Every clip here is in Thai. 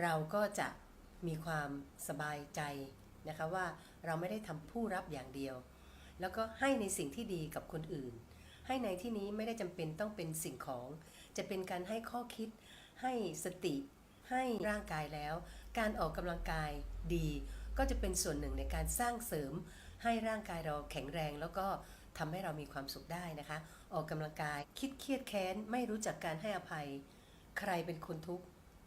เราก็จะมีความสบายใจนะคะว่าเราไม่ได้ทำผู้รับอย่างเดียว แล้วก็ให้ในสิ่งที่ดีกับคนอื่น ให้ในที่นี้ไม่ได้จำเป็นต้องเป็นสิ่งของ จะเป็นการให้ข้อคิด ให้สติ ให้ร่างกายแล้ว การออกกำลังกายดี ก็จะเป็นส่วนหนึ่งในการสร้างเสริม ให้ร่างกายเราแข็งแรง แล้วก็ทำให้เรามีความสุขได้นะคะ ออกกำลังกายคิดเครียดแค้นไม่รู้จักการให้อภัย ใครเป็นคนทุกข์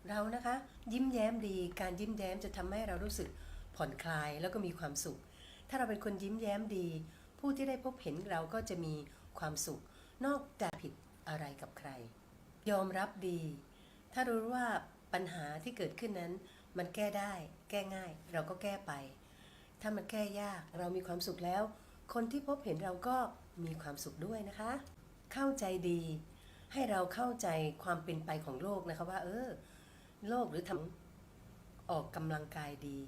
เรานะคะ ยิ้มแย้มดี การยิ้มแย้มจะทำให้เรารู้สึกผ่อนคลายแล้วก็มีความสุข ถ้าเราเป็นคนยิ้มแย้มดี ผู้ที่ได้พบเห็นเราก็จะมีความสุข นอกจากผิดอะไรกับใคร ยอมรับดี ถ้ารู้ว่าปัญหาที่เกิดขึ้นนั้น มันแก้ได้ แก้ง่าย เราก็แก้ไป ถ้ามันแก้ยากเรามีความสุขแล้ว คนที่พบเห็นเราก็มีความสุขด้วยนะคะ เข้าใจดี ให้เราเข้าใจความเป็นไปของโลกนะคะว่า เออ โลกหรือทำออกกำลังกายดี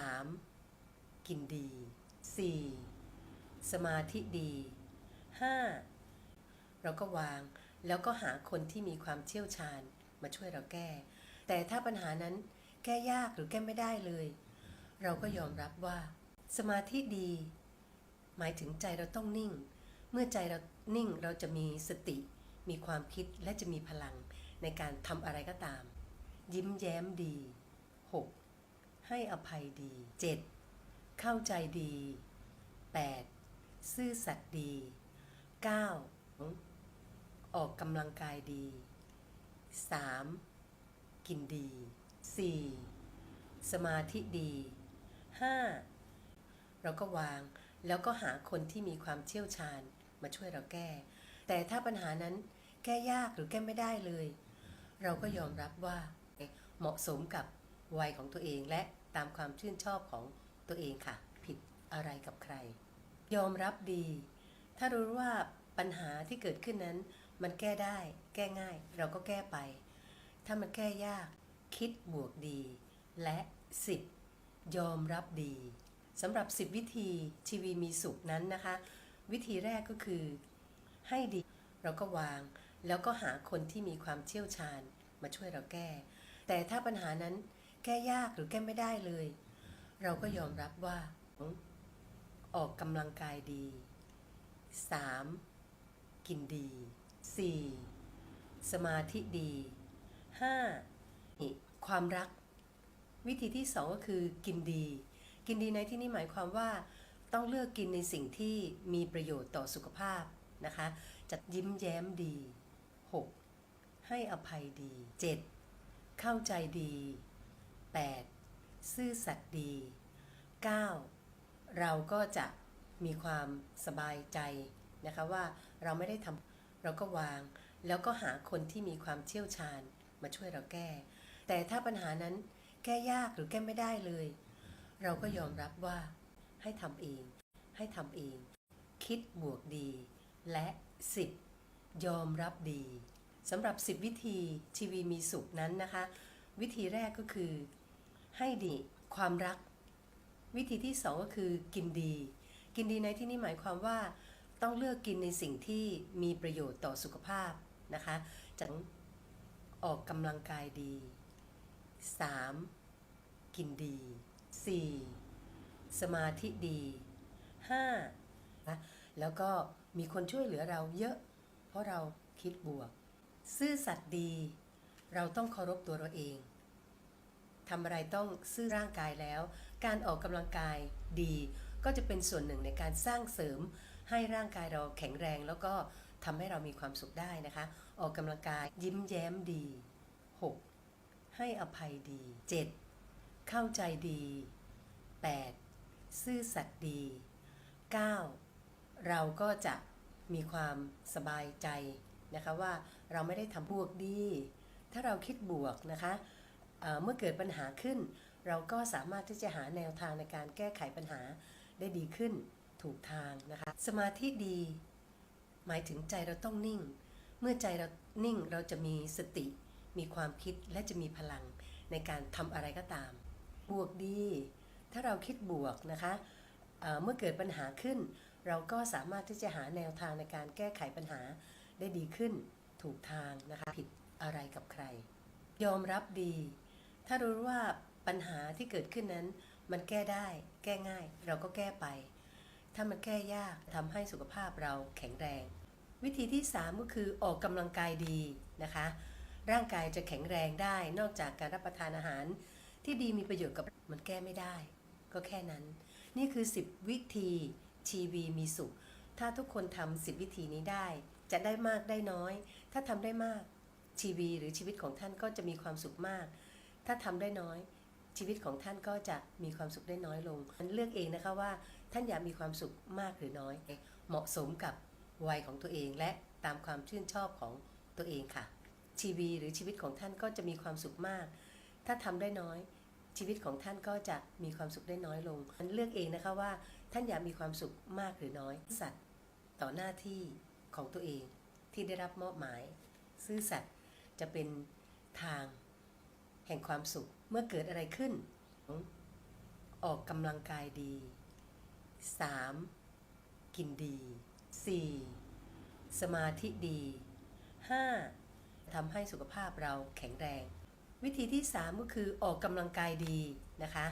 3. กินดี 4. สมาธิดี 5. เราก็วางแล้วก็หาคนที่มีความเชี่ยวชาญมาช่วยเราแก้ แต่ถ้าปัญหานั้นแก้ยากหรือแก้ไม่ได้เลย เราก็ยอมรับว่า สมาธิดี หมายถึงใจเราต้องนิ่ง เมื่อใจเรานิ่งเราจะมีสติ มีความคิดและจะมีพลัง ในการทำอะไรก็ตาม ยิ้มแย้มดี 6. ให้อภัยดี 7. เข้าใจดี 8. ซื่อสัตย์ดี 9. ออกกำลังกายดี 3. กินดี 4. สมาธิดี 5. เราก็วางแล้วก็หาคนที่มีความเชี่ยวชาญมาช่วยเราแก้ แต่ถ้าปัญหานั้นแก้ยากหรือแก้ไม่ได้เลย เราก็ยอมรับว่าเหมาะสมกับวัยของตัวเองและตามความชื่นชอบของตัวเองค่ะ ผิดอะไรกับใคร ยอมรับดี ถ้ารู้ว่าปัญหาที่เกิดขึ้นนั้น มันแก้ได้ แก้ง่าย เราก็แก้ไป ถ้ามันแก้ยาก คิดบวกดี และสิบยอมรับดีสำหรับ 10 วิธีชีวีมีสุขนั้นนะคะ วิธีแรกก็คือ ให้ดี เราก็วาง แล้วก็หาคนที่มีความเชี่ยวชาญมาช่วยเราแก้ แต่ถ้าปัญหานั้นแก้ยากหรือแก้ไม่ได้เลย เราก็ยอมรับว่า ออกกำลังกายดี 3. กินดี 4. สมาธิดี 5. ความรัก วิธีที่สองก็คือกินดี กินดีในที่นี้หมายความว่าต้องเลือกกินในสิ่งที่มีประโยชน์ต่อสุขภาพนะคะ จะยิ้มแย้มดี 6. ให้อภัยดี 7. เข้าใจดี 8. ซื่อสัตย์ดี 9. เราก็จะมีความสบายใจนะคะว่าเราไม่ได้ทำเราก็วาง แล้วก็หาคนที่มีความเชี่ยวชาญมาช่วยเราแก้ แต่ถ้าปัญหานั้นแก้ยากหรือแก้ไม่ได้เลย เราก็ยอมรับว่าให้ทำเอง ให้ทำเอง คิดบวกดี และ10 ยอมรับดีสำหรับ 10 วิธีชีวีมีสุขนั้นนะคะ วิธีแรกก็คือ ให้ดีความรัก วิธีที่สองก็คือกินดี กินดีในที่นี้หมายความว่า ต้องเลือกกินในสิ่งที่มีประโยชน์ต่อสุขภาพนะคะจะออกกำลังกายดี 3. กินดี 4. สมาธิดี 5. นะแล้วก็มีคนช่วยเหลือเราเยอะ เพราะเราคิดบวก ซื่อสัตย์ดี เราต้องเคารพตัวเราเองทำอะไรต้องซื่อร่างกายแล้ว การออกกำลังกายดี ก็จะเป็นส่วนหนึ่งในการสร้างเสริม ให้ร่างกายเราแข็งแรง แล้วก็ทำให้เรามีความสุขได้นะคะ ออกกำลังกายยิ้มแย้มดี 6. ให้อภัยดี 7. เข้าใจดี 8. ซื่อสัตย์ดี 9. เราก็จะ มีความสบายใจนะคะว่าเราไม่ได้ทำบวกดี ถ้าเราคิดบวกนะคะเเมื่อเกิดปัญหาขึ้น เราก็สามารถที่จะหาแนวทางในการแก้ไขปัญหาได้ดีขึ้นถูกทางนะคะ สมาธิดี หมายถึงใจเราต้องนิ่ง เมื่อใจเรานิ่งเราจะมีสติ มีความคิดและจะมีพลังในการทำอะไรก็ตาม บวกดี ถ้าเราคิดบวกนะคะเเมื่อเกิดปัญหาขึ้น เราก็สามารถที่จะหาแนวทางในการแก้ไขปัญหาได้ดีขึ้นถูกทางนะคะผิดอะไรกับใคร ยอมรับดี ถ้ารู้ว่าปัญหาที่เกิดขึ้นนั้น มันแก้ได้ แก้ง่าย เราก็แก้ไป ถ้ามันแก้ยากทำให้สุขภาพเราแข็งแรง วิธีที่ 3 ก็คือออกกำลังกายดีนะคะ ร่างกายจะแข็งแรงได้ นอกจากการรับประทานอาหาร ที่ดีมีประโยชน์กับมันแก้ไม่ได้ ก็แค่นั้น นี่คือ 10 วิธี ชีวีมีสุข ถ้าทุกคนทำ10วิธีนี้ได้ จะได้มากได้น้อย ถ้าทำได้มากชีวีหรือชีวิตของท่านก็จะมีความสุขมาก ถ้าทำได้น้อย ชีวิตของท่านก็จะมีความสุขได้น้อยลงมันเลือกเองนะคะว่าท่านอยากมีความสุขมากหรือน้อย เหมาะสมกับวัยของตัวเองและตามความชื่นชอบของตัวเองค่ะ ชีวีหรือชีวิตของท่านก็จะมีความสุขมาก ถ้าทำได้น้อย ชีวิตของท่านก็จะมีความสุขได้น้อยลงมันเลือกเองนะคะว่าท่านอยากมีความสุขมากหรือน้อย สัตย์ต่อหน้าที่ของตัวเองที่ได้รับมอบหมาย ซื่อสัตย์จะเป็นทางแห่งความสุขเมื่อเกิดอะไรขึ้น ออกกำลังกายดี 3. กินดี 4. สมาธิดี 5. ทำให้สุขภาพเราแข็งแรง วิธีที่ 3 ก็คือออกกำลังกายดีนะคะ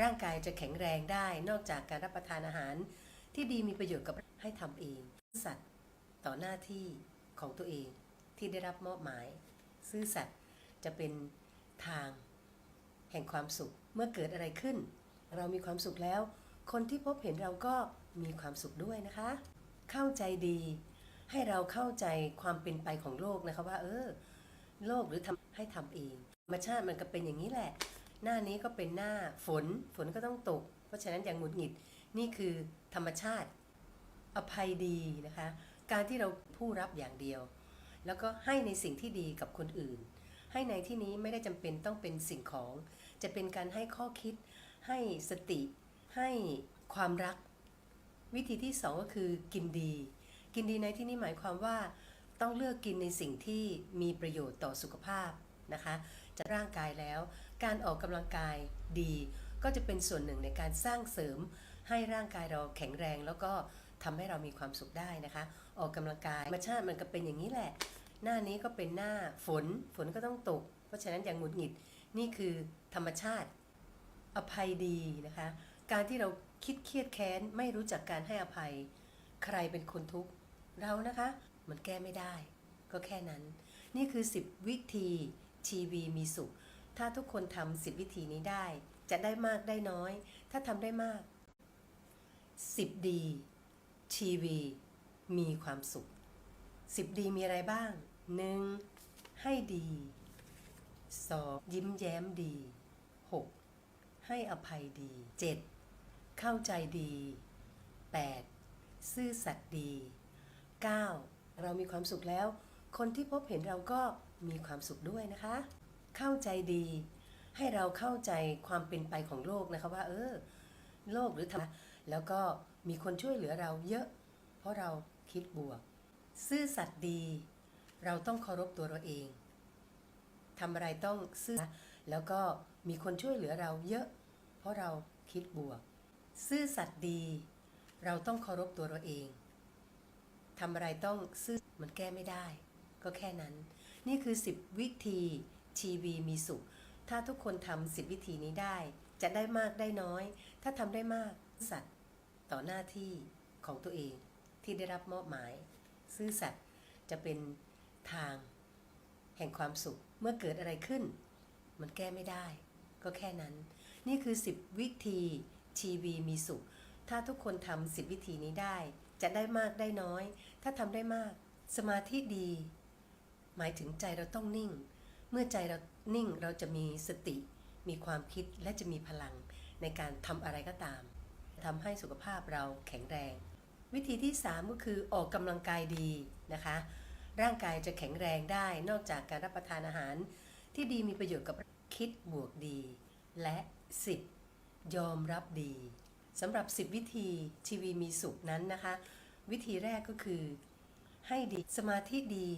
ร่างกายจะแข็งแรงได้นอกจากการรับประทานอาหาร ที่ดีมีประโยชน์กับให้ทำเองสัตย์ต่อหน้าที่ของตัวเองที่ได้รับมอบหมาย ซื่อสัตย์จะเป็นทางแห่งความสุขเมื่อเกิดอะไรขึ้น เรามีความสุขแล้ว คนที่พบเห็นเราก็มีความสุขด้วยนะคะ เข้าใจดี ให้เราเข้าใจความเป็นไปของโลกนะคะว่า เออ โลกหรือทำให้ทำเอง ธรรมชาติมันก็เป็นอย่างนี้แหละ หน้านี้ก็เป็นหน้าฝน ฝนก็ต้องตก เพราะฉะนั้นอย่างหงุดหงิดนี่คือธรรมชาติ อภัยดีนะคะ การที่เราผู้รับอย่างเดียว แล้วก็ให้ในสิ่งที่ดีกับคนอื่น ให้ในที่นี้ไม่ได้จำเป็นต้องเป็นสิ่งของ จะเป็นการให้ข้อคิด ให้สติ ให้ความรัก วิธีที่สองก็คือกินดี กินดีในที่นี้หมายความว่า ต้องเลือกกินในสิ่งที่มีประโยชน์ต่อสุขภาพนะคะ จะร่างกายแล้ว การออกกำลังกายดี ก็จะเป็นส่วนหนึ่งในการสร้างเสริม ให้ร่างกายเราแข็งแรง แล้วก็ทำให้เรามีความสุขได้นะคะ ออกกำลังกายธรรมชาติมันก็เป็นอย่างนี้แหละ หน้านี้ก็เป็นหน้าฝนฝนก็ต้องตก เพราะฉะนั้นอย่างหงุดหงิดนี่คือธรรมชาติอภัยดีนะคะ การที่เราคิดเครียดแค้นไม่รู้จักการให้อภัย ใครเป็นคนทุกข์เรานะคะ มันแก้ไม่ได้ ก็แค่นั้น นี่คือ 10 วิธี ชีวีมีสุข ถ้าทุกคนทำ10วิธีนี้ได้ จะได้มากได้น้อย ถ้าทำได้มาก10ดีชีวีมีความสุข10ดีมีอะไรบ้าง 1. ให้ดี 2. ยิ้มแย้มดี 6. ให้อภัยดี 7. เข้าใจดี 8. ซื่อสัตย์ดี 9. เรามีความสุขแล้ว คนที่พบเห็นเราก็ มีความสุขด้วยนะคะ เข้าใจดี ให้เราเข้าใจความเป็นไปของโลกนะคะว่า เออ โลกหรือธรรมแล้วก็มีคนช่วยเหลือเราเยอะ เพราะเราคิดบวก ซื่อสัตย์ดี เราต้องเคารพตัวเราเองทำอะไรต้องซื่อแล้วก็มีคนช่วยเหลือเราเยอะ เพราะเราคิดบวก ซื่อสัตย์ดี เราต้องเคารพตัวเราเองทำอะไรต้องซื่อมันแก้ไม่ได้ ก็แค่นั้น นี่คือ 10 วิธีชีวีมีสุข ถ้าทุกคนทำ10 วิธีนี้ได้ จะได้มากได้น้อย ถ้าทำได้มากสัตย์ต่อหน้าที่ของตัวเองที่ได้รับมอบหมาย ซื่อสัตย์จะเป็นทางแห่งความสุข เมื่อเกิดอะไรขึ้น มันแก้ไม่ได้ ก็แค่นั้น นี่คือ 10 วิธีชีวีมีสุข ถ้าทุกคนทำ10 วิธีนี้ได้ จะได้มากได้น้อย ถ้าทำได้มาก สมาธิดี หมายถึงใจเราต้องนิ่ง เมื่อใจเรานิ่งเราจะมีสติ มีความคิดและจะมีพลังในการทำอะไรก็ตาม ทำให้สุขภาพเราแข็งแรง วิธีที่ 3 ก็คือออกกำลังกายดีนะคะ ร่างกายจะแข็งแรงได้นอกจากการรับประทานอาหาร ที่ดีมีประโยชน์กับคิดบวกดี และ 10 ยอมรับดีสำหรับ 10 วิธีชีวีมีสุขนั้นนะคะ วิธีแรกก็คือ ให้ดีสมาธิดี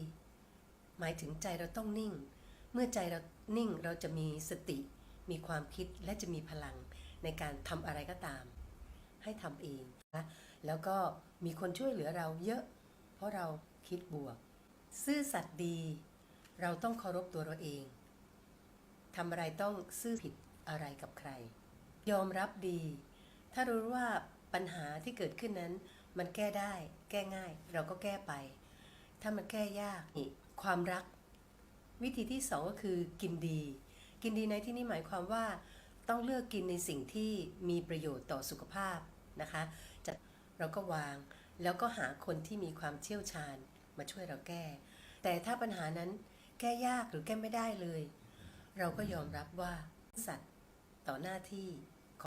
หมายถึงใจเราต้องนิ่ง เมื่อใจเรานิ่งเราจะมีสติ มีความคิดและจะมีพลังในการทำอะไรก็ตาม ให้ทำเองนะแล้วก็มีคนช่วยเหลือเราเยอะ เพราะเราคิดบวก ซื่อสัตย์ดี เราต้องเคารพตัวเราเองทำอะไรต้องซื่อผิดอะไรกับใคร ยอมรับดี ถ้ารู้ว่าปัญหาที่เกิดขึ้นนั้น มันแก้ได้ แก้ง่าย เราก็แก้ไป ถ้ามันแก้ยากนี่ ความรัก วิธีที่สองก็คือกินดี กินดีในที่นี้หมายความว่า ต้องเลือกกินในสิ่งที่มีประโยชน์ต่อสุขภาพนะคะจะเราก็วางแล้วก็หาคนที่มีความเชี่ยวชาญมาช่วยเราแก้ แต่ถ้าปัญหานั้นแก้ยากหรือแก้ไม่ได้เลย เราก็ยอมรับว่าสัตว์ต่อหน้าที่